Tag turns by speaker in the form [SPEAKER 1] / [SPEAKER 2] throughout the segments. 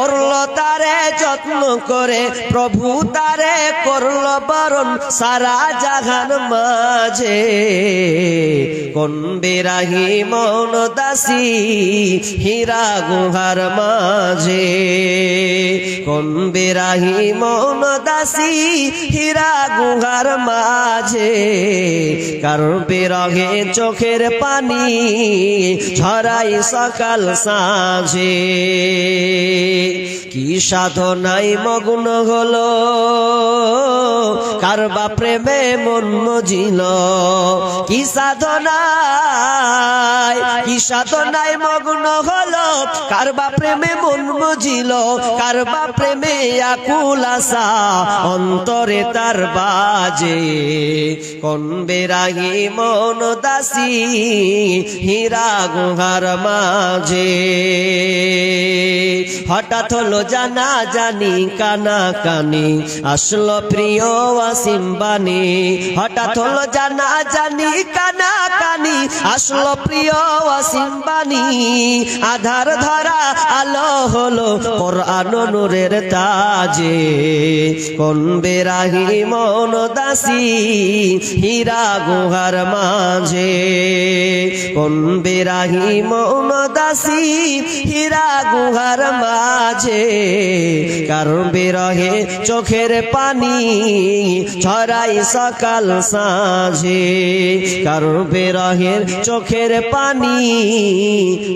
[SPEAKER 1] করল তারে যত্ন করে প্রভু তারে করল বরণ সারা জাহান মাঝে। কোন বেরাহি মন দাসী, হীরা গুহার মাঝে। কোন বেরাহি মন দাসী, হীরা গুহার মাঝে। কারণ বেরহে চোখের পানি ঝরাই সকাল সাঁঝে। কি সাধনাই মগ্ন হলো? কারবা প্রেমে মন মজিল? কি সাধনায় কি সাধনায় মগ্ন হলো? কারবা প্রেমে মন মজিল? কারবা প্রেমে আকুল আশা? অন্তরে তার বাজে কোন বেরাহি মন দাসী? হীরা গুহার মাঝে হঠাৎ হলো জানা জানি, কানা কানি। আসলো প্রিয় ওয়াসিম বানি হঠাৎ হলো জানা জানি, কানা কানি। আসলো প্রিয় ওয়াসিম বানি আধার ধরা আলো হলো কোরআন নূরের তাজে। কোন বেরাহি মন দাসী, হীরা গুহার মাঝে। কোন বেরাহি মন দাসী, হীরা গুহার মাঝে। কারণ বেরহে চোখের পানি ছড়াই সকাল সাঁঝে। কারণ বেরহের চোখের পানি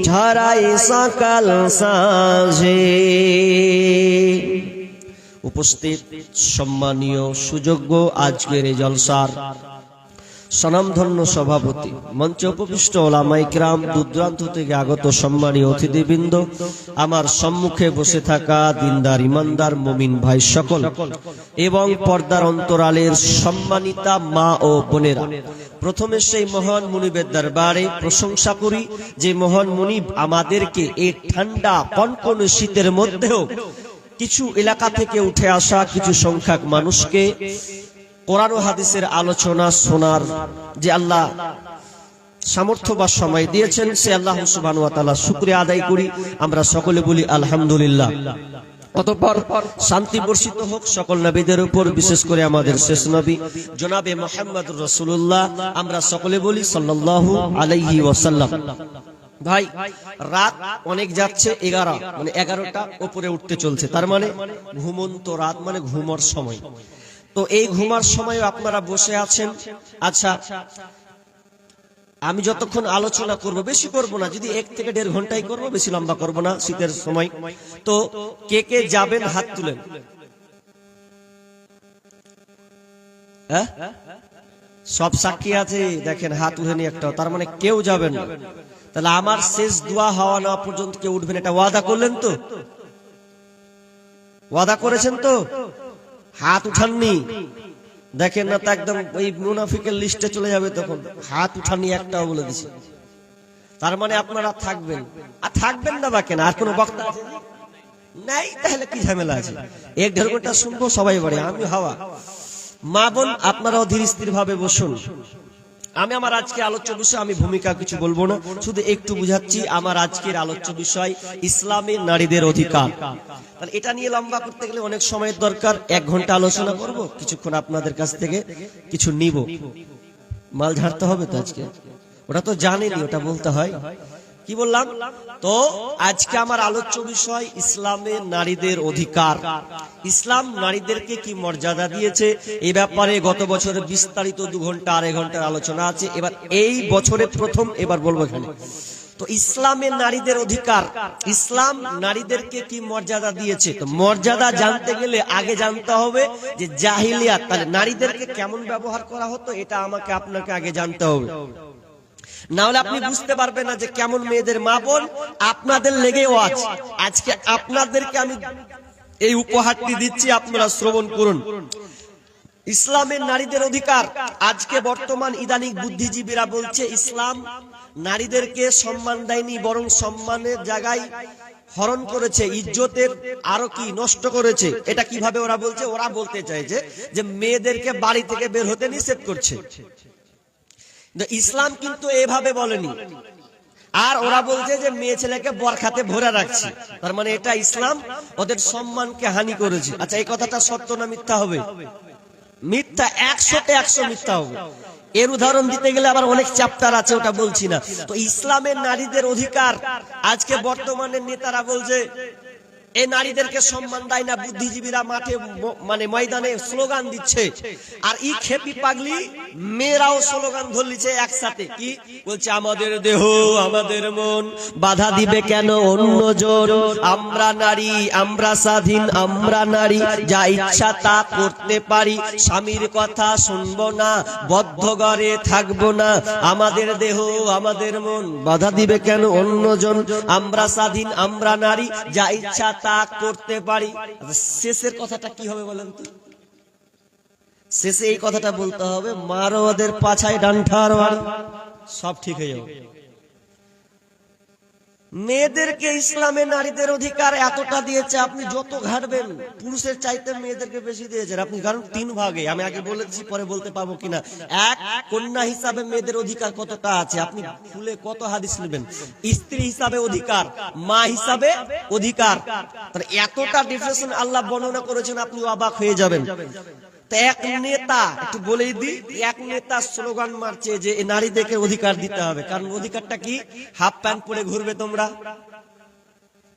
[SPEAKER 1] ঝরাই সকাল সাঁঝে। উপস্থিত সম্মানীয় সুযোগ্য আজকের জলসার স্বনামধন্য সভাপতি। মঞ্চে উপবিষ্ট ওলামাইকরাম দূরদূরান্ত থেকে আগত সম্মানীয় অতিথিবৃন্দ, আমার সম্মুখে বসে থাকা দিনদার, ইমানদার, মমিন ভাই সকল এবং পর্দার অন্তরালের সম্মানিতা মা ও বোনেরা। প্রথমে সেই মহান মুনিবের দরবারে প্রশংসা করি যে মহান মুনিব আমাদেরকে এই ঠান্ডা, কনকন শীতের মধ্যেও কিছু এলাকা থেকে উঠে আসা কিছু সংখ্যক মানুষকে কোরআন ও হাদিসের আলোচনা শোনার যে আল্লাহ সামর্থ্য বা সময় দিয়েছেন, সে আল্লাহ সুবাহ শুক্রিয়া আদায় করি। আমরা সকলে বলি আলহামদুলিল্লাহ। অতঃপর শান্তি বর্ষিত হোক সকল নবীদের উপর, বিশেষ করে আমাদের শেষ নবী, জনাবে মোহাম্মদ রসুল্লাহ আমরা সকলে বলি সাল্লাল্লাহু আলাইহি ওয়াসাল্লাম। ভাই, রাত অনেক যাচ্ছে এগারো মানে এগারোটা উপরে উঠতে চলছে। তার মানে ঘুমন্ত রাত মানে ঘুমর সময়। তো এই ঘুমার সময় আপনারা বসে আছেন। আচ্ছা আমি যতক্ষণ আলোচনা করব বেশি করব না যদি এক থেকে দেড় ঘন্টাই করব বেশি লম্বা করব না শীতের সময়। তো কে কে যাবেন হাত তুলেন? হ্যাঁ? সব সাক্ষী আছে দেখেন হাত উঠেনি একটা তার মানে কেউ যাবেন না। তাহলে আমার শেষ দোয়া হওয়া না পর্যন্ত কেউ উঠবেন এটা ওয়াদা করলেন তো? ওয়াদা করেছেন তো? হাত উঠাননি। দেখেন না তো একদম ওই মুনাফিকের লিস্টে চলে যাবে তখন। হাত উঠাননি একটাও বলে দিছে। তার মানে আপনারা থাকবেন। আর থাকবেন না বা কেন? আর কোনো বক্তা? নাই, তাহলে কি ঝামেলা আছে? এক দেড় ঘণ্টা শুনব, সবাই বাড়ি আমি হাওয়া। মা বোন, আপনারাও ধীর স্থির ভাবে বসুন। আমি আমার আজকে আলোচ্য বিষয়, আমি ভূমিকা কিছু বলব না, শুধু একটু বুঝাচ্ছি আমার আজকের আলোচ্য বিষয় ইসলামের নারীদের অধিকার। তাহলে এটা নিয়ে লম্বা করতে গেলে অনেক সময়ের দরকার, এক ঘণ্টা আলোচনা করব, কিছুক্ষণ আপনাদের কাছ থেকে কিছু নিব। মাল ঝাড়তে হবে তো আজকে? ওটা তো জানেনি, ওটা বলতে হয়। কি বললাম? তো আজকে আমার আলোচ্য বিষয় ইসলামের নারীদের অধিকার। ইসলাম নারীদেরকে কি মর্যাদা দিয়েছে? এ ব্যাপারে গত বছরে বিস্তারিত দু ঘণ্টা, আড়াই ঘণ্টার আলোচনা আছে। এবার এই বছরে প্রথম, এবার বলব এখানে। তো ইসলামের নারীদের অধিকার। ইসলাম নারীদেরকে কি মর্যাদা দিয়েছে? তো মর্যাদা জানতে গেলে আগে জানতে হবে যে জাহিলিয়াত, তাহলে নারীদেরকে কেমন ব্যবহার করা হতো, এটা আমাকে, আপনাকে আগে জানতে হবে। না হলে আপনি বুঝতে পারবেন না যে কেমন মেয়েদের মা বোন। আপনাদের লেগেও আছে আজকে আপনাদেরকে আমি এই উপহারটি দিচ্ছি, আপনারা শ্রবণ করুন। ইসলামের নারীদের অধিকার। আজকে বর্তমান ইদানিক বুদ্ধিজীবীরা বলছে, ইসলাম নারীদেরকে সম্মান দেয়নি, বরং সম্মানের জায়গায় হরণ করেছে, ইজ্জতের আরও কি নষ্ট করেছে। এটা কীভাবে ওরা বলছে? ওরা বলতে চাইছে যে মেয়েদেরকে বাড়ি থেকে বের হতে নিষেধ করছে। ইসলাম কিন্তু এভাবে বলেনি। আর ওরা বলছে যে মেয়ে ছেলেকে বরখাতে ভরে রাখছে। তার মানে এটা ইসলাম, ওদের সম্মানকে হানি করেছে। আচ্ছা এই কথাটা সত্য না মিথ্যা হবে? মিথ্যা একশোতে একশো মিথ্যা হবে। এর উদাহরণ দিতে গেলে আবার অনেক চ্যাপ্টার আছে, ওটা বলছি না। তো ইসলামের নারীদের অধিকার, আজকে বর্তমানে নেতারা বলছে এই নারীদেরকে সম্মান দেয় না, বুদ্ধিজীবীরা মাঠে মানে ময়দানে স্লোগান দিচ্ছে। আর ই খেপি পাগলি, মেয়েরাও স্লোগান একসাথে। কি? বলছে, আমাদের দেহ, আমাদের মন, বাধা দিবে কেন অন্যজন আমরা নারী, আমরা স্বাধীন, আমরা নারী, যা ইচ্ছা তা করতে পারি। স্বামীর কথা শুনব না, বদ্ধ ঘরে থাকব না। আমাদের দেহ, আমাদের মন, বাধা দিবে কেন অন্যজন আমরা স্বাধীন, আমরা নারী, যা ইচ্ছা তা করতে পারি। আচ্ছা, শেষের কথাটা কি হবে বলেন তো? শেষে এই কথাটা বলতে হবে মারো ওদের পাছায় ডান্ঠার সব ঠিক হয়ে যাবে। মেয়েদেরকে ইসলামে নারীদের অধিকার এতটা দিয়েছে, আপনি যত ঘাটবেন পুরুষের চাইতে মেয়েদেরকে বেশি দিয়েছেন। আপনি কারণ তিন ভাগে, আমি আগে বলেছি, পরে বলতে পারব কিনা। এক, কন্যা হিসাবে মেয়েদের অধিকার কতটা আছে? আপনি ফুলে কত হাদিস নেবেন স্ত্রী হিসাবে অধিকার, মা হিসাবে অধিকার। এতটা ডিফারেন্স আল্লাহ বর্ণনা করেছেন, আপনি অবাক হয়ে যাবেন। এক নেতা, একটু বলেই দি এক নেতা স্লোগান মারছে যে নারীদেরকে অধিকার দিতে হবে। কারণ অধিকারটা কি? হাফ প্যান্ট পরে ঘুরবে তোমরা,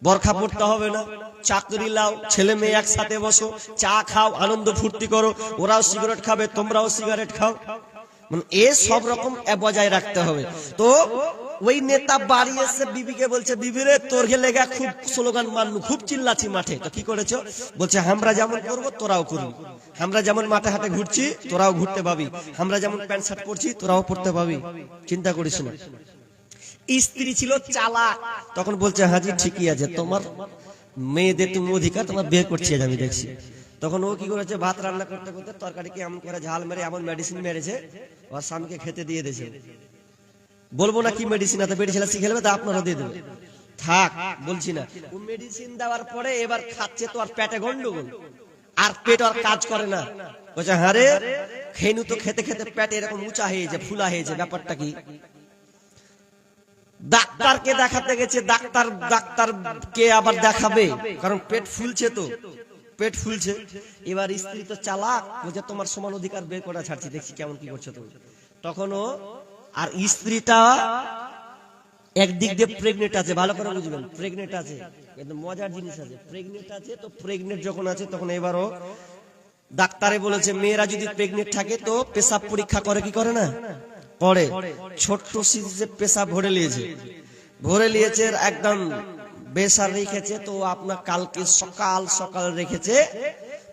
[SPEAKER 1] বরখা পড়তে হবে না, চাকরি লাও, ছেলে মেয়ে একসাথে বসো, চা খাও, আনন্দ ফুর্তি করো, ওরাও সিগারেট খাবে, তোমরাও সিগারেট খাও। মানে এ সব রকম বজায় রাখতে হবে। তো ওই নেতা বাড়ি এসে বিবিকে বলছে, বিবি রে, তোর গেলে খুব স্লোগান মানলু খুব চিল্লাছি মাঠে। তো কি করেছ? বলছে, আমরা যেমন করব, তোরাও করবি। আমরা যেমন মাঠে হাটে ঘুরছি, তোরাও ঘুরতে পাবি। আমরা যেমন প্যান্ট শার্ট পরছি, তোরাও পরতে পাবি। চিন্তা করিস না। স্ত্রী ছিল চালাক। তখন বলছে, হাজি, ঠিকই আছে, তোমার মেয়েদের তুমি অধিকার, তোমার বিয়ে করছি আমি, দেখছি। তখন ও কি করেছে, ভাত রান্না করতে করতে তরকারিকে এমন করে ঝাল মেরে, এমন মেডিসিন মেরেছে, ওর স্বামীকে খেতে দিয়ে দিয়েছে। বলব না কি মেডিসিন আছে বেড়ে শিখে তা আপনারা দিয়ে দেবে থাক, বলছি না। ও মেডিসিন দেওয়ার পরে এবার খাচ্ছে তো আর পেটে গন্ডগোল। আর পেট আর কাজ করে না। বলছে হ্যাঁ রে, খেনু তো খেতে খেতে পেটে এরকম উঁচা হয়েছে ফুলা হয়েছে ব্যাপারটা কি? ডাক্তারকে দেখাতে গেছে, ডাক্তার ডাক্তার কে আবার দেখাবে, কারণ পেট ফুলছে তো। পেট ফুলছে। এবার স্ত্রী তো চালাক, বলছে, তোমার সমান অধিকার বের করা ছাড়ছি, দেখছি কেমন কি করছ তুমি। তখনও আর স্ত্রীটা একদিক দিয়ে প্রেগনেন্ট আছে, ভালো করে বুঝবেন প্রেগনেন্ট আছে মজার জিনিস আছে প্রেগনেন্ট আছে, তো প্রেগনেন্ট যখন আছে, তখন এবারও ডাক্তারে বলেছে, মেয়েরা যদি প্রেগনেন্ট থাকে, তো পেশাব পরীক্ষা করে, কি করে না? করে। ছোট্ট সিরিজে পেশাব ভরে নিয়েছে ভরে নিয়েছে, একদম বেসার রেখেছে, তো আপনার কালকে সকাল সকাল রেখেছে,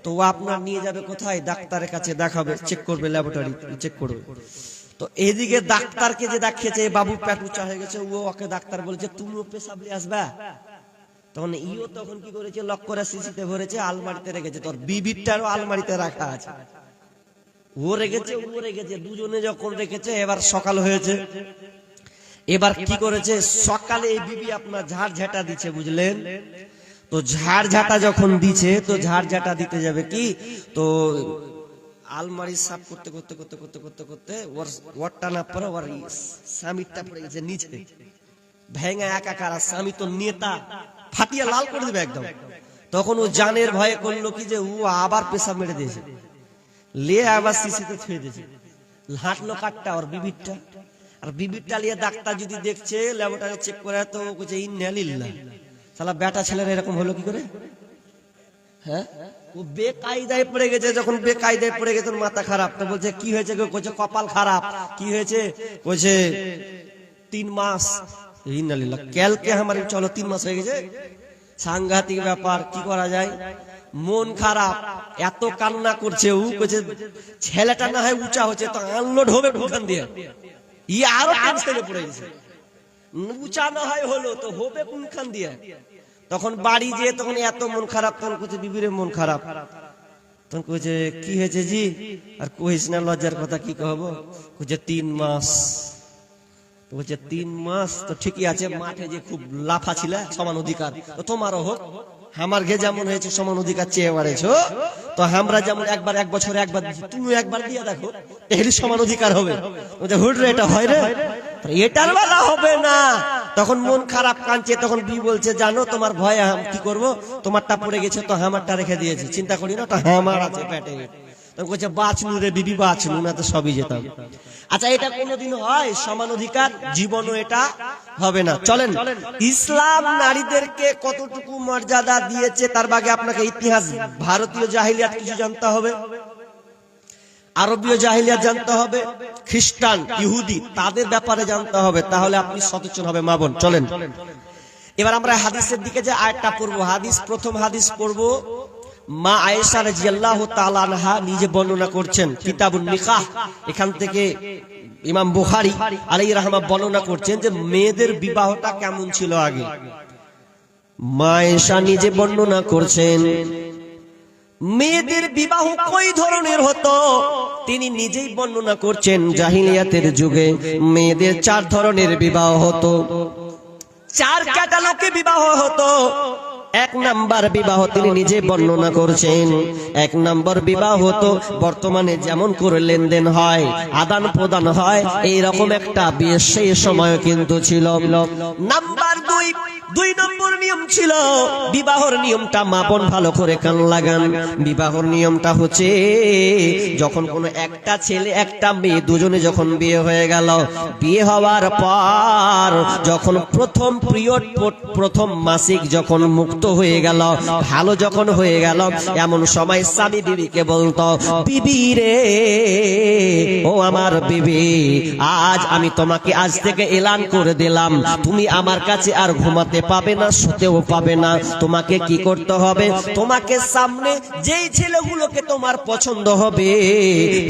[SPEAKER 1] তো আপনার নিয়ে যাবে কোথায়? ডাক্তারের কাছে দেখাবে চেক করবে ল্যাবরেটরি চেক করবে। তো এদিকে ডাক্তারকে যে দেখিয়েছে বাবু পেট উঁচা হয়ে গেছে, ও ওকে ডাক্তার বলেছে, তুমিও পেশাব নিয়ে আসবা? তখন ইও তখন কি করেছে লক করে শিশিতে ভরেছে, আলমারিতে রেখেছে তোর বিবিরটারও আলমারিতে রাখা আছে। ও রেখেছে ও রেখেছে, দুজনে যখন রেখেছে, এবার সকাল হয়েছে। এবার কি করেছে, সকালে এই বিবি আপনার ঝাড় ঝাঁটা দিচ্ছে, বুঝলেন? তো ঝাড় ঝাঁটা যখন দিছে তো ঝাড় ঝাঁটা দিতে যাবে কি? তো আলমারি সাফ করতে করতে করতে করতে করতে করতে ওর ওরটা না পরে ওর স্বামীরটা পড়ে গেছে নিচে ভেঙে একাকার স্বামী তো নেতা, ফাটিয়ে লাল করে দেবে একদম। তখন ও জানের ভয়ে করল কি যে ও আবার পেশাব মেরে দিয়েছে। লে আবার শিশিতে থুয়ে দিয়েছে। হাঁটলো কাটটা ওর বিবিরটা। আর বিবিরটা লিয়ে ডাক্তার যদি দেখছে ল্যাবরেটরি চেক করে তো ও কইছে ইন্নালিল্লাহ সালা বেটা ছেলের এরকম হলো কি করে? হ্যাঁ? ও বেকায়দায় পড়ে গেছে, যখন বেকায়দায় পড়ে গেছে মাথা খারাপ। তো বলছে, কি হয়েছে কইছে কপাল খারাপ। কি হয়েছে? কইছে তিন মাস। কালকে চলো, তিন মাস হয়ে গেছে। সাংঘাতিক ব্যাপার, কি করা যায়? মন খারাপ, এত কান্না করছে উ কইছে ছেলেটা না হয় উঁচা হচ্ছে, তো আনলোড ঢোবে ওখান দিয়ে। ই আরও পড়ে গেছে। উঁচা না হয় হলো, তো হবে কোনখান দিয়ে? তখন বাড়ি যেয়ে তখন এত মন খারাপ, তখন কইছে বিবিরে মন খারাপ। তখন কইছে, কি হয়েছে জি? আর কইস না, লজ্জার কথা কি কহবো কইছে, তিন মাস। বলছে তিন মাস? তো ঠিকই আছে, মাঠে যে খুব লাফা ছিল, সমান অধিকার। তো তোমারও হোক, আমার ঘে যেমন হয়েছে, সমান অধিকার চেয়ে মারেছো তো আমরা যেমন একবার এক বছরে একবার তুমি একবার দিয়ে দেখো এর সমান অধিকার হবে। হুট রে এটা হয় রে। এটার বেলা হবে না। তখন মন খারাপ কাঁদছে, তখন বি বলছে, জানো, তোমার ভয়ে কি করব? তোমারটা পড়ে গেছে, তো হামারটা রেখে দিয়েছি। চিন্তা করি না ওটা হামার আছে পেটে। তো আচ্ছা এটা হয়? সমান অধিকার? জীবনও এটা হবে না। চলেন, ইসলাম নারীদেরকে কতটুকু মর্যাদা দিয়েছে, তার বাগে আপনাকে ইতিহাস, ভারতীয় জাহিলিয়াত কিছু জানতে হবে। আরবীয় জাহিলিয়া জানতে হবে, খ্রিস্টান, ইহুদি, তাদের ব্যাপারে জানতে হবে, তাহলে আপনি সচেতন হবে, মা বোন, চলেন। এবার আমরা হাদিসের দিকে যে আয়টা পড়ব, হাদিস, প্রথম হাদিস পড়ব, মা আয়েশা রাদিয়াল্লাহু তাআলা আনহা নিজে বর্ণনা করছেন, কিতাবুন নিকাহ, এখান থেকে ইমাম বুখারী আলাইহি রাহমা বর্ণনা করছেন যে মেয়েদের বিবাহটা কেমন ছিল আগে। মা আয়েশা নিজে বর্ণনা করছেন মেয়েদের বিবাহ কই ধরনের হতো? তিনি নিজেই বর্ণনা করছেন, জাহিলিয়াতের যুগে মেয়েদের চার ধরনের বিবাহ হতো। চার ক্যাটালকে বিবাহ হতো। এক নাম্বার বিবাহ তিনি নিজে বর্ণনা করছেন। এক নাম্বার বিবাহ তো বর্তমানে যেমন করে লেনদেন হয়, আদান প্রদান হয় এই রকম একটা বিয়ে সেই সময় কিন্তু ছিল। নাম্বার দুই দুই নম্বর নিয়ম ছিল, বিবাহর নিয়মটা মাপন, ভালো করে কান লাগান। বিবাহর নিয়মটা হচ্ছে, যখন কোনো একটা ছেলে, একটা মেয়ে দুজনে যখন বিয়ে হয়ে গেল, বিয়ে হওয়ার পর যখন প্রথম পিরিয়ড, প্রথম মাসিক যখন মুক্ত হয়ে গেল। ভালো যখন হয়ে গেল, এমন সময় স্বামী বিবিকে বলতো, বিবি রে, ও আমার বিবি, আজ আমি তোমাকে আজ থেকে এলান করে দিলাম। তুমি আমার কাছে আর ঘুমাতে পাবে না, শুতেও পাবে না। তোমাকে কি করতে হবে? তোমাকে সামনে যেই ছেলেগুলোকে তোমার পছন্দ হবে,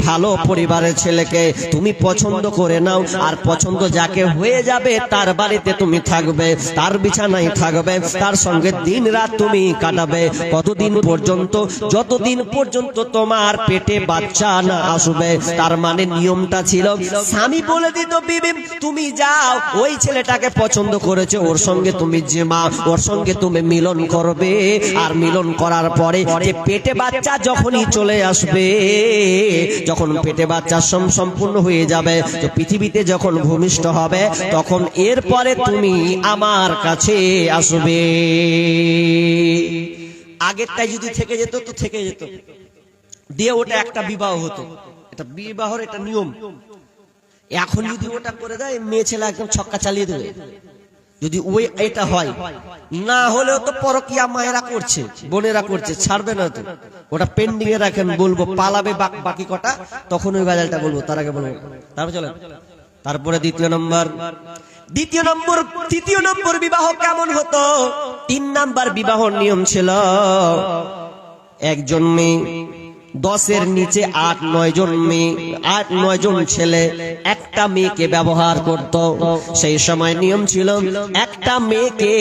[SPEAKER 1] ভালো পরিবারের ছেলেকে তুমি পছন্দ করে নাও। আর পছন্দ যাকে হয়ে যাবে, তার বাড়িতে তুমি থাকবে, তার বিছানায় থাকবে, তার সঙ্গে দিন রাত তুমি কাটাবে? কতদিন পর্যন্ত? যতদিন পর্যন্ত তোমার পেটে বাচ্চা না আসবে, তার মানে নিয়মটা ছিল, স্বামী বলে দিত, বিবি, তুমি যাও। ওই ছেলেটাকে পছন্দ করেছে, ওর সঙ্গে তুমি যে মা ওর সঙ্গে তুমি মিলন করবে। আর মিলন করার পরে যে পেটে বাচ্চা যখনই চলে আসবে, যখন পেটে বাচ্চা সম- সম্পূর্ণ হয়ে যাবে, তো পৃথিবীতে যখন ভূমিষ্ঠ হবে, তখন এরপরে তুমি আমার কাছে আসবে। আগেরটাই যদি থেকে যেত, তো থেকে যেত। দিয়ে ওটা একটা বিবাহ হতো। এটা বিবাহর এটা নিয়ম। এখন যদি ওটা করে দেয়, মেয়ে ছেলে একদম ছক্কা চালিয়ে দেবে। যদি ওই এটা হয়, না হলেও তো পরকিয়া মায়েরা করছে, বোনেরা করছে, ছাড়বে না তো। ওটা পেন্ডিং এ রাখেন, বলব, পালাবে বাক- কটা, তখন ওই বাজালটা বলব, তার আগে বলব। তারপর চলেন। তারপরে দ্বিতীয় নম্বর দ্বিতীয় নম্বর তৃতীয় নম্বর বিবাহ কেমন হতো? তিন নাম্বার বিবাহর নিয়ম ছিল একজন মেয়ে দশের নিচে আট, নয় জন মেয়ে, আট, নয় জন ছেলে, একটা মেয়েকে ব্যবহার করত। সেই সময় নিয়ম ছিল, একটা মেয়েকে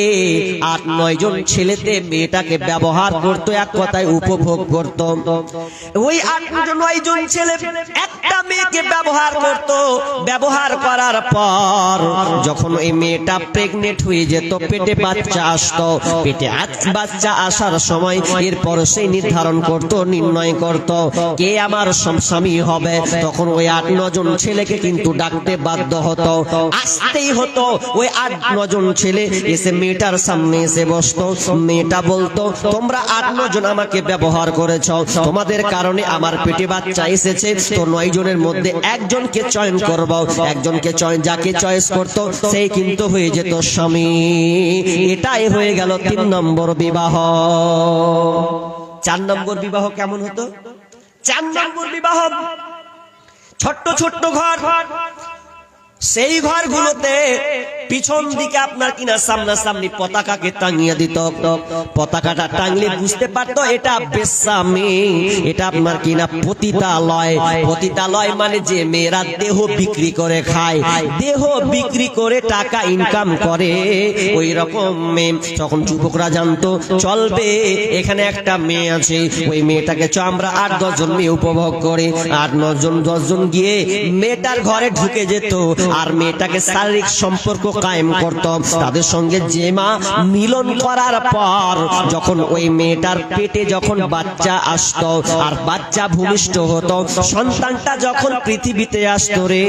[SPEAKER 1] আট, নয় জন ছেলেতে মেয়েটাকে ব্যবহার করত, এক কথায় উপভোগ করত। ওই আট, নয় জন ছেলে একটা মেয়েকে ব্যবহার করত। ব্যবহার করার পর যখন ওই মেয়েটা প্রেগনেন্ট হয়ে যেত, পেটে বাচ্চা আসতো। পেটে বাচ্চা আসার সময় এরপর সেই নির্ধারণ করত, নির্ণয় করত কে আমার স্বামী হবে? তখন ওই আট নজন ছেলেকে কিন্তু ডাকতে বাধ্য হতো। আসতেই হতো ওই আট নজন ছেলে এসে মেয়েটার সামনে এসে বসতো। মেয়েটা বলতো, তোমরা আট নজন আমাকে ব্যবহার করেছ। তোমাদের কারণে আমার পেটে বাচ্চা এসেছে। তো নয় জনের মধ্যে একজনকে চয়ন করব। একজনকে চয়ন যাকে চয়েস করত সেই কিন্তু হয়ে যেত স্বামী। এটাই হয়ে গেল তিন নম্বর বিবাহ। চার নম্বর বিবাহ কেমন হতো? চার নম্বর বিবাহ। ছোট্ট ছোট্ট ঘর। সেই ঘরগুলোতে পিছন দিকে আপনার কিনা সামনাসামনি পতাকাকে টাঙিয়ে দিত। পতাকাটা টাঙলে বুঝতে পারতো এটা বেসামি এটা আপনার কিনা পতিতালয়। পতিতালয় মানে যে মেয়েরা দেহ বিক্রি করে খায়, দেহ বিক্রি করে টাকা ইনকাম করে। ওই রকম মেয়ে তখন যুবকরা জানতো, চলবে, এখানে একটা মেয়ে আছে, ওই মেয়েটাকে চ, আমরা আট দশজন মেয়ে উপভোগ করে। আট নজন দশজন গিয়ে মেয়েটার ঘরে ঢুকে যেত। আর মেয়েটাকে শারীরিক সম্পর্ক কায়েম করত তাদের সঙ্গে যে মা মিলন করার পর যখন ওই মেয়েটার পেটে যখন বাচ্চা আসতো আর বাচ্চা ভূমিষ্ঠ হতো, সন্তানটা যখন পৃথিবীতে আসতো রে,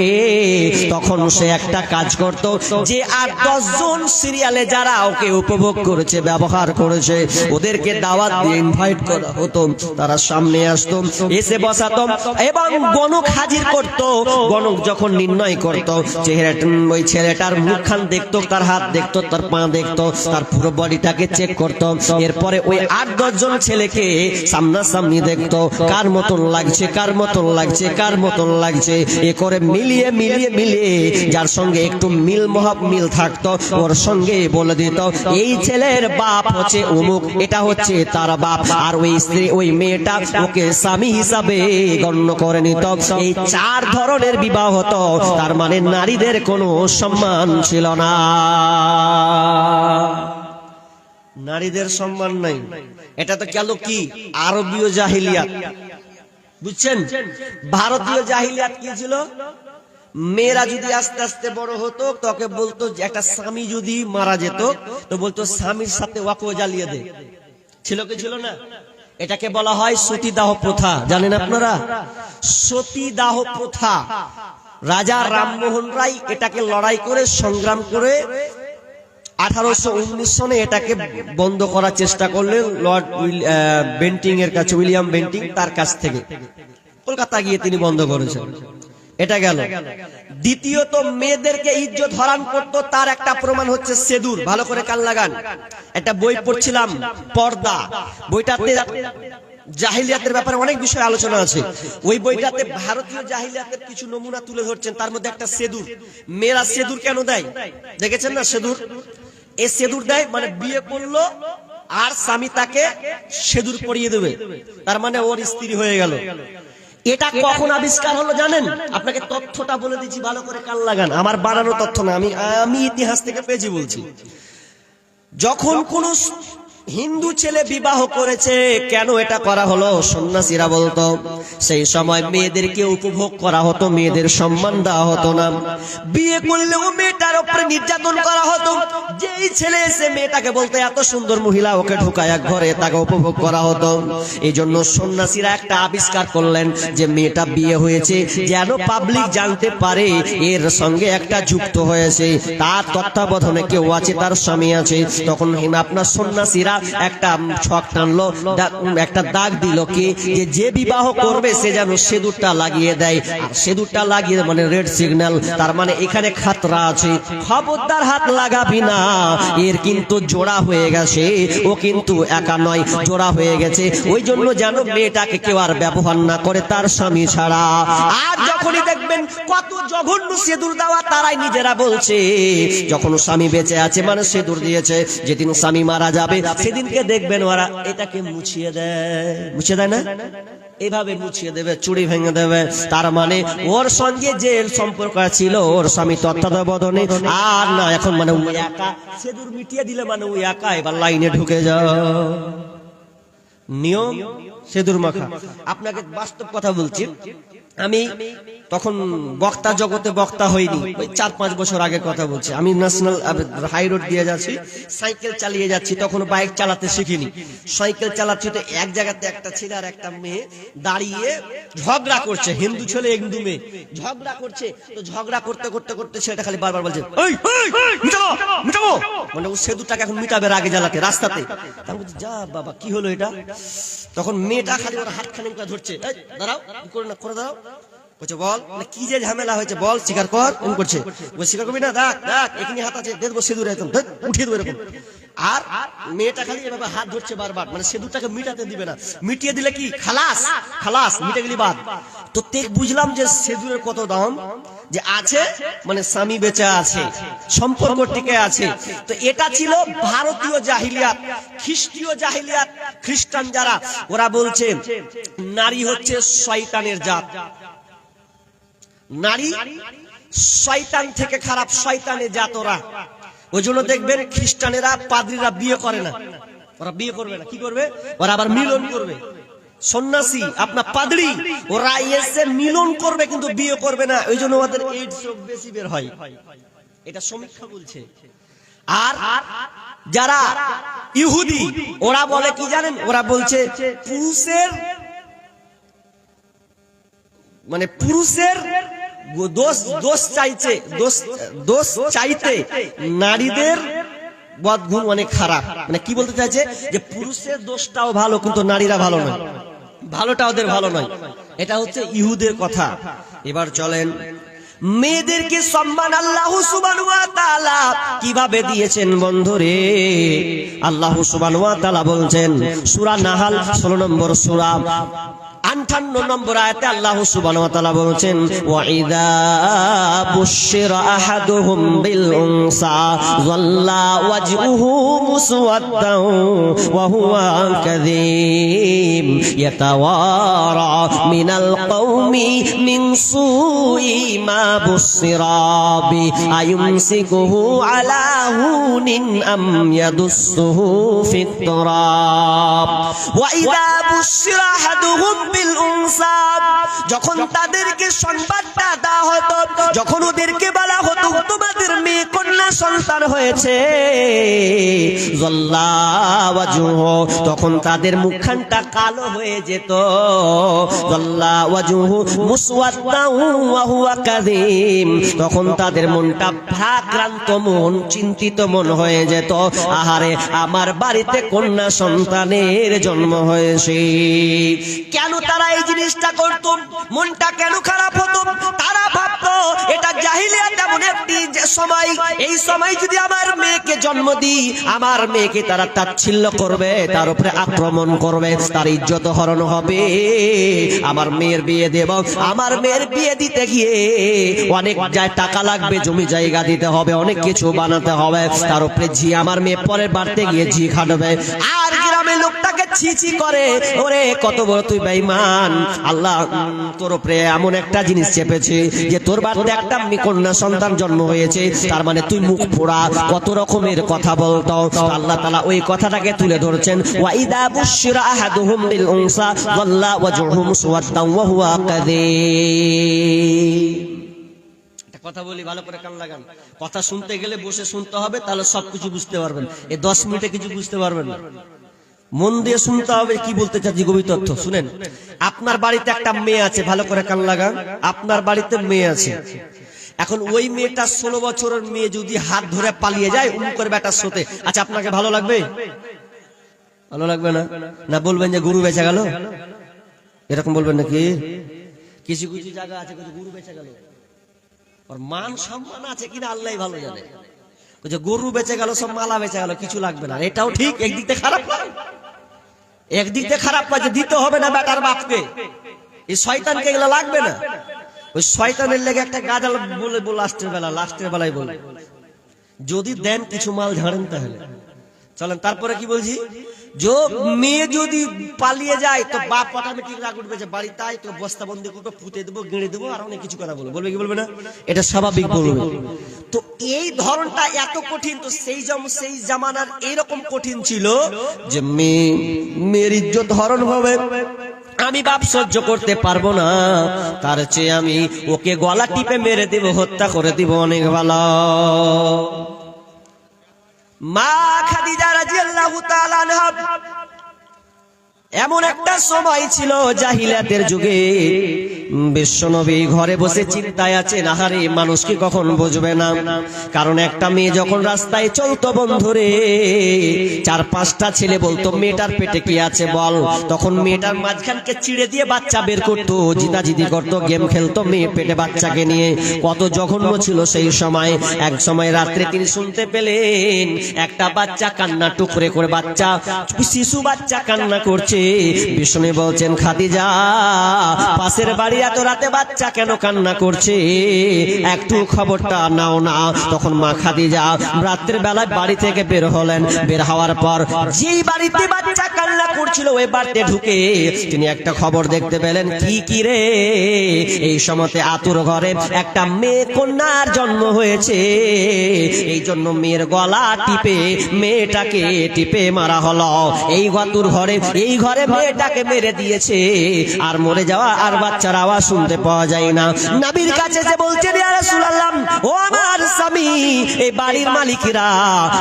[SPEAKER 1] তখন সে একটা কাজ করত যে আর দশজন সিরিয়ালে যারা ওকে উপভোগ করেছে, ব্যবহার করেছে, ওদেরকে দাওয়াত দিয়ে ইনভাইট করা হতো। তারা সামনে আসতো, এসে বসাতো এবং গণক হাজির করত। গণক যখন নির্ণয় করত চেহারাটা ওই ছেলেটার মুখখান দেখতো তার হাত দেখতো, তার পা দেখতো, তার পুরো বডিটাকে চেক করত। এরপরে ওই আট দশজন ছেলেকে সামনাসামনি দেখতো, কার মতন লাগছে, কার মতন লাগছে, কার মতন লাগছে। এ করে মিলিয়ে মিলিয়ে মিলিয়ে যার সঙ্গে একটু মিল মহাব মিল থাকতো, ওর সঙ্গে বলে দিত, এই ছেলের বাপ হচ্ছে অমুক, এটা হচ্ছে তার বাপ। আর ওই স্ত্রী, ওই মেয়েটা ওকে স্বামী হিসাবে গণ্য করে নিত। এই চার ধরনের বিবাহ হতো, তার মানে নারীদের কোনো সম্মান ছিল না। নারীদের সম্মান নাই। এটা তো গেল কি? আরবীয় জাহিলিয়াত। বুঝছেন? ভারতীয় জাহিলিয়াত কি ছিল? মেয়েরা যদি আস্তে আস্তে বড় হতো, তোকে বলতো যে একটা স্বামী যদি মারা যেত, তো বলতো স্বামীর সাথে ওয়াকো জ্বালিয়ে দে। ছিল কি ছিল না? এটাকে বলা হয় সতীদাহ প্রথা। জানেন আপনারা? সতীদাহ প্রথা। রাজা রামমোহন রায় এটাকে লড়াই করে, সংগ্রাম করে আঠারোশো উনিশ সনে এটাকে বন্ধ করার চেষ্টা করলেন লর্ড বেন্টিং এর কাছে, উইলিয়াম বেন্টিং তার কাছ থেকে। কলকাতা গিয়ে তিনি বন্ধ করেছেন। এটা গেল। দ্বিতীয়ত, মেয়েদেরকে ইজ্জত হরান করতো, তার একটা প্রমাণ হচ্ছে সেদুর। ভালো করে কান লাগান। একটা বই পড়ছিলাম, পর্দা। বইটাতে জাহিলিয়াতের ব্যাপারে অনেক বিষয় আলোচনা আছে। ওই বইটাতে ভারতীয় জাহিলিয়াতের কিছু নমুনা তুলে ধরছেন, তার মধ্যে একটা সেদুর। মেয়েরা সেদুর কেন দেয়? দেখেছেন না সেদুর? এ সেদুর দেয় মানে বিয়ে করল আর স্বামী তাকে সেদুর পরিয়ে দেবে। তার মানে ওর স্ত্রী হয়ে গেল। এটা কখন আবিষ্কার হলো জানেন? আপনাকে তথ্যটা বলে দিচ্ছি, ভালো করে কান লাগান। আমার বানানো তথ্য না, আমি আমি ইতিহাস থেকে পেয়েছি বলছি। যখন কোন হিন্দু ছেলে বিবাহ করেছে, কেন এটা করা হলো? সন্ন্যাসীরা বলতো, সেই সময় মেয়েদেরকে উপভোগ করা হতো, মেয়েদের সম্মান দেওয়া হতো না। বিয়ে করলেও মেয়েটার উপরে নির্যাতন করা হতো। যেই ছেলে এসে মেয়েটাকে বলতো, এত সুন্দর মহিলা, ওকে ঢুকায় এক ঘরে, তাকে উপভোগ করা হতো। এই জন্য সন্ন্যাসীরা একটা আবিষ্কার করলেন যে মেয়েটা বিয়ে হয়েছে, যেন পাবলিক জানতে পারে এর সঙ্গে একটা যুক্ত হয়েছে। তার তত্ত্বাবধানে কেউ আছে, তার স্বামী আছে। তখন আপনার সন্ন্যাসীরা একটা ছক টানলো একটা দাগ দিল কি, যে বিবাহ করবে সে যেন সেদুরটা লাগিয়ে দেয়। সেদুরটা লাগিয়ে মানে রেড সিগন্যাল, তার মানে এখানে খাতরা আছে। খবরদার হাত লাগাবি না, এর কিন্তু জোড়া হয়ে গেছে, ও কিন্তু একা নয়, জোড়া হয়ে গেছে। ওই জন্য যেন মেয়েটাকে কেউ আর ব্যবহার না করে তার স্বামী ছাড়া। আর যখনই দেখবেন কত জঘন্য সেদুর দেওয়া তারাই নিজেরা বলছে, যখন স্বামী বেঁচে আছে মানে সেদুর দিয়েছে, যেদিন স্বামী মারা যাবে সেদিনকে দেখবেন ওরা এটাকে মুছিয়ে দেয়। মুছিয়ে দেয় না? এভাবে মুছিয়ে দেবে, চুড়ি ভেঙে দেবে। তার মানে ওর সঙ্গে যে সম্পর্ক ছিল, ওর স্বামী তত্ত্বাবধানে, আর না, এখন মানে ও একা। সেদুর মিটিয়ে দিলে মানে ও একা, এবার লাইনে ঢুকে যাও। নিয়ম সেদুর মাখা। আপনাকে বাস্তব কথা বলছি। আমি তখন বক্তা জগতে বক্তা হইনি। ওই চার পাঁচ বছর আগে কথা বলছি। আমি ন্যাশনাল হাই রোড দিয়ে যাচ্ছি সাইকেল চালিয়ে যাচ্ছি তখন বাইক চালাতে শিখিনি। সাইকেল চালাচ্ছি তো এক জায়গাতে একটা ছেলে আর একটা মেয়ে দাঁড়িয়ে ঝগড়া করছে হিন্দু ছেলে হিন্দু মেয়ে। ঝগড়া করছে তো ঝগড়া করতে করতে করতে ছেলেটা খালি বারবার বলছে। মানে ও সেতুটাকে এখন মিটাবে আগে জ্বালাতে রাস্তাতে। তা আমি বলছি, যা বাবা কি হলো এটা? তখন মেয়েটা খালি ওর হাত খানি ধরছে "এই, দাঁড়াও করে না করে দাও বলছে, বল মানে কি যে ঝামেলা হয়েছে, বল, স্বীকার কর, এরকম করছে। স্বীকার করবি না? দেখ দেখ, এখানে হাত আছে, দেখব সিঁদুর একদম উঠিয়ে দেবো এরকম। আর মেয়েটা খালি এভাবে হাত ধরছে বারবার মানে সেদুরটাকে মিটাতে দিবে না। মিটিয়ে দিলে কি? খালাস খালাস মিটে গেলি বাদ। তো তেক বুঝলাম যে সেদুরের কত দাম। যে আছে মানে স্বামী বেঁচে আছে, সম্পর্ক টিকে আছে। তো এটা ছিল ভারতীয় জাহিলিয়াত, খ্রিস্টীয় জাহিলিয়াত, খ্রিস্টান যারা, ওরা বলছে নারী হচ্ছে শয়তানের জাত। নারী শয়তান থেকে খারাপ, শয়তানের জাত ওরা। ওই জন্য দেখবেন খ্রিস্টানেরা পাদ্রীরা বিয়ে করে না। ওরা বিয়ে করবে না। কি করবে? ওরা আবার মিলন করবে। সন্ন্যাসী আপনার পাদড়ি। ওরা এসে মিলন করবে কিন্তু বিয়ে করবে না। ওই জন্য ওদের এইডস রোগ বেশি বের হয়। এটা সমীক্ষা বলছে। আর যারা ইহুদি, ওরা বলে কি জানেন? ওরা বলছে পুরুষের মানে পুরুষের দোষ দোষ চাইছে, দোষ দোষ চাইতে নারীদের বদগুণ অনেক খারাপ। মানে কি বলতে চাইছে? যে পুরুষের দোষটাও ভালো, কিন্তু নারীরা ভালো নয়। ভালোটা ওদের ভালো নয়। এটা হচ্ছে ইহুদের কথা। এবার চলেন। মেয়েদেরকে সম্মান আল্লাহ কীভাবে দিয়েছেন বন্ধুরে? আল্লাহ তাআলা বলছেন, সূরা নাহাল 16 নম্বর সূরা। আটান্ন নম্বর আয়াতে আল্লাহ সুবহানাহু ওয়া তাআলা বলছেন, ওয়া ইযা বুশিরা আহাদুহুম বিল উনসা যাল্লা ওয়াজহুহু মুসওয়াদ্দান ওয়া হুয়া কাযীম, ইয়াতাওয়ারা মিনাল কওমি মিন সুই মা বুশিরা বি আয়ুমসিকুহু আহাদুহুম বিল যখন তাদেরকে সংবাদটা দেওয়া হতো যখন ওদেরকে বলা হতো তোমাদের মেয়ে কন্যা সন্তান হয়েছে। তখন তাদের মুখখানটা কালো হয়ে যেত। তখন তাদের মনটা ভাক্রান্ত মন চিন্তিত মন হয়ে যেত। আহারে আমার বাড়িতে কন্যা সন্তানের জন্ম হয়েছে। কেন তারা এই জিনিসটা করত, মনটা কেন খারাপ হতো? তারা ভাবতো, এটা জাহিলিয়াত এমন একটি যে সময়, এই সময় যদি আমার মেয়েকে জন্ম দিই, আমার মেয়েকে তারা তাচ্ছিল্য করবে, তার উপরে আক্রমণ করবে, তার ইজ্জত হরণ হবে। আমার মেয়ের বিয়ে দেব, আমার মেয়ের বিয়ে দিতে গিয়ে অনেক যায় টাকা লাগবে, জমি জায়গা দিতে হবে, অনেক কিছু বানাতে হবে। তার উপরে ঝি আমার মেয়ে পরে বাড়তে গিয়ে ঝি খাটবে। আর গ্রামের লোকটাকে ছি ছি করে, ওরে, কত বড় তুই আল্লাহ তোর উপরে এমন একটা জিনিস চেপেছে যে তোর একটা কন্যা সন্তান জন্ম হয়েছে। তার মানে তুই মুখ কত রকমের কথা বলতো। আল্লাহ ওই কথাটাকে তুলে ধরছেন। কথা বলি, ভালো করে কান লাগান। কথা শুনতে গেলে বসে শুনতে হবে, তাহলে সবকিছু বুঝতে পারবেন। এই দশ মিনিটে কিছু বুঝতে পারবেন না। মন দিয়ে শুনতে হবে কি বলতে চাচ্ছি গভীর তথ্য। শুনেন, আপনার বাড়িতে একটা মেয়ে আছে, ভালো করে কান লাগান। আপনার বাড়িতে মেয়ে আছে। এখন ওই মেয়েটা ষোলো বছরের মেয়ে যদি হাত ধরে পালিয়ে যায়, উম করে বেটার সাথে আচ্ছা আপনাকে ভালো লাগবে? ভালো লাগবে না? না বলবেন যে গরু বেঁচে গেল? এরকম বলবেন নাকি? কিছু কিছু জায়গা আছে গরু বেচা গেল। ওর মান সম্মান আছে কিনা আল্লাহ ভালো জানে। যে গরু বেঁচে গেল, সব মালা বেঁচে গেল, কিছু লাগবে না। এটাও ঠিক, একদিক থেকে খারাপ একদিক থেকে খারাপ কাজে দিতে হবে না বেটার বাপকে। এই শয়তানকে এগুলো লাগবে না। ওই শয়তানের লেগে একটা গাজাল বলে লাস্টের বেলা, লাস্টের বেলায় বলে। যদি দেন কিছু মাল ঝাড়েন তাহলে। চলেন, তারপরে কি বলছি? মেয়ে যদি পালিয়ে যায়, তো বাপ বাড়ি তাই বস্তা দেবো, গেড়ে দেবো, আর অনেক কিছু কথা বলব। বলবে কি না? এটা স্বাভাবিক তো এই ধরনটা এত কঠিন, তো সেই সেই জামানার এইরকম কঠিন ছিল যে মেয়ে, মেয়ের ইজ্জত হরণ হবে। আমি বাপ সহ্য করতে পারব না। তার চেয়ে আমি ওকে গলা টিপে মেরে দিব, হত্যা করে দিব অনেক ভালো। মা খাদিজা রাদিয়াল্লাহু তাআলা আনহা এমন একটা সময় ছিল জাহিলাতের যুগে। বিশ্বনবী ঘরে বসে চিন্তায় আছে নাহারে মানুষ কি কখন বুঝবে না? কারণ একটা মেয়ে যখন রাস্তায় চলতো বন্ধুরে, চার পাঁচটা ছেলে বলতো, মেয়েটার পেটে কি আছে বল? তখন মেয়েটার মাঝখানকে চিড়ে দিয়ে বাচ্চা বের করতো, জিদাজিদি করতো, গেম খেলতো মেয়ে পেটে বাচ্চাকে নিয়ে। কত জঘন্য ছিল সেই সময়। এক সময় রাত্রে তিনি শুনতে পেলেন, একটা বাচ্চা কান্না টুকরে করে বাচ্চা, শিশু বাচ্চা কান্না করছে। বিষ্ণু বলছেন, খাদিজা, পাশের বাড়ি রাতে বাচ্চা কেন কান্না করছে? একটু খবরটা নাও না। তখন মা খাদিজা রাত্রের বেলায় বাড়ি থেকে বের হলেন। বের হওয়ার পর যেই বাড়িতে বাচ্চা কান্না করছিল, ওই বাড়িতে ঢুকে তিনি একটা খবর দেখতে পেলেন। কি কি রে? এই সময়তে আতুর ঘরে একটা মেয়ে কন্যার জন্ম হয়েছে। এই জন্য মেয়ের গলা টিপে মেয়েটাকে টিপে মারা হলো। এই গতুর ঘরে, এই ঘরে মেয়েটাকে মেরে দিয়েছে। আর মরে যাওয়া আর বাচ্চার আওয়াজ শুনতে পাওয়া যায় না। নবীর কাছে যে বলছে ও আমার স্বামী, এই বাড়ির মালিকেরা,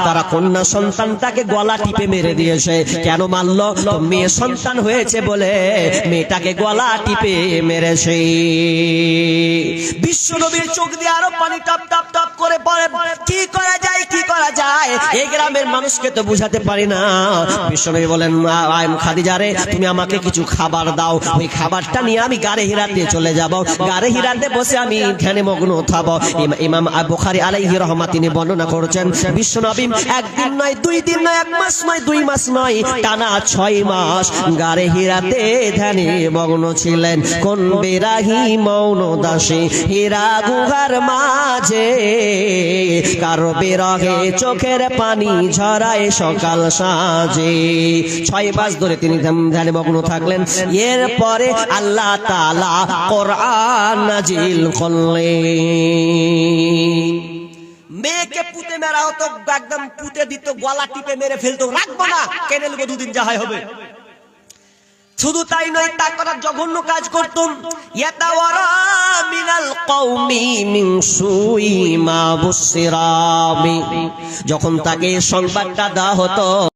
[SPEAKER 1] তারা কন্যা সন্তানটাকে গলা টিপে মেরে দিয়েছে। কেন মারলো? তো মেয়ে সন্তান হয়েছে বলে মেয়েটাকে গলা টিপে মেরেছে। বিশ্ব নবীর চোখ দিয়ে আরও পানি টপ টপ টপ করে পড়ে। কি করা যায়, কি করা যায়? এই গ্রামের মানুষকে তো বুঝাতে পারি না। বিশ্ব বিশ্বনবী বলেন আইম খাদিজারে তুমি আমাকে কিছু খাবার দাও। ওই খাবারটা নিয়ে আমি গারে হিরাতে চলে যাব। গারে হিরাতে বসে আমি ধ্যানে মগ্ন ইমা- ইমাম বুখারী আলাইহি রহমত তিনি বর্ণনা করেছেন বিশ্বনবী একদিন নয়, দুই দিন নয়, এক মাস নয়, দুই মাস নয়, টানা ছয় মাস গারে হিরাতে ধ্যানে মগ্ন ছিলেন। কোন বেরাহি মৌন দাসে, হীরা গুহার মাঝে কারও বেরহে চোখের পানি ঝরায় সকাল সাজে ছয় মাস ধরে তিনি ধ্যানে মগ্ন থাকলেন। এরপরে আল্লাহ তাআলা কোরআন নাজিল মেয়েকে পুঁতে মেরা হতো, একদম পুঁতে দিত, গলা টিপে মেরে ফেলতো। রাখব না, কেনে নেব দুদিন যাহাই হবে। শুধু তাই নয়, তা করার জঘন্য কাজ করতুম। মিনাল কওমি মিন সুই মা। যখন তাকে সংবাদটা দেওয়া হতো